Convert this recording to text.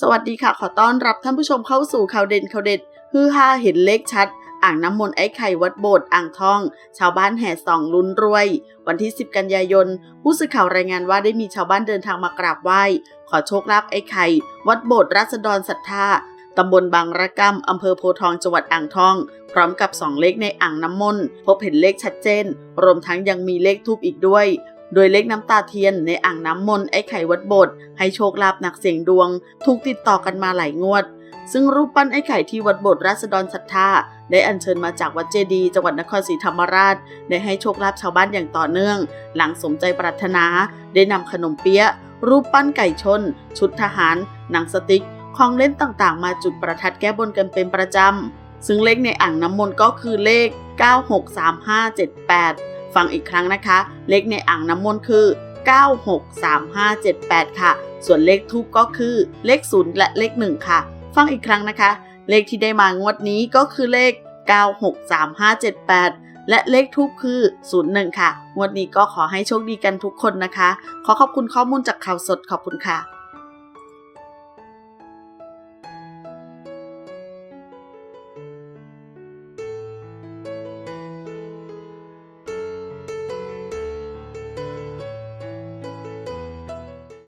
สวัสดีค่ะ ขอต้อนรับท่านผู้ชมเข้าสู่ข่าวเด่นข่าวเด็ดฮือฮาเห็นเลขชัด อ่างน้ำมนต์ไอ้ไข่วัดโบสถ์อ่างทอง ชาวบ้านแห่ส่องลุ้นรวย วันที่ 10 กันยายน ผู้สื่อข่าวรายงานว่าได้มีชาวบ้านเดินทางมากราบไหว้ ขอโชคลาภไอ้ไข่ วัดโบสถ์ราษฎรศรัทธาตำบลบางระกำอำเภอโพทองจังหวัดอ่างทอง พร้อมกับสองเลขในอ่างน้ำมนต์พบเห็นเลขชัดเจน รวมทั้งยังมีเลขทูปอีกด้วย โดยเลขน้ำตาเทียนในอ่างน้ำมนต์ไอ้ไข่วัดโบสถ์ให้โชคลาภนักเสี่ยงดวง ถูกติดต่อกันมาหลายงวด ซึ่งรูปปั้นไอ้ไข่ที่วัดโบสถ์ราษฎรศรัทธาได้อัญเชิญมาจากวัดเจดีย์จังหวัดนครศรีธรรมราช ได้ให้โชคลาภชาวบ้านอย่างต่อเนื่อง หลังสมใจปรารถนา ได้นำขนมเปี๊ยะ รูปปั้นไก่ชน ชุดทหาร หนังสติ๊ก ของเล่นต่างๆ มาจุดประทัดแก้บนกันเป็นประจำ ซึ่งเลขในอ่างน้ำมนต์ก็คือเลข 963578 ฟังอีกครั้งนะคะ เลขในอ่างน้ำมนต์คือ 963578 ค่ะ ส่วนเลขทูปก็คือเลข 0 และเลข 1 ค่ะ ฟังอีกครั้งนะคะ เลขที่ได้มางวดนี้ก็คือเลข 963578และเลขทูปคือ 01 ค่ะ งวดนี้ก็ขอให้โชคดีกันทุกคนนะคะ ขอขอบคุณข้อมูลจากข่าวสดขอบคุณค่ะ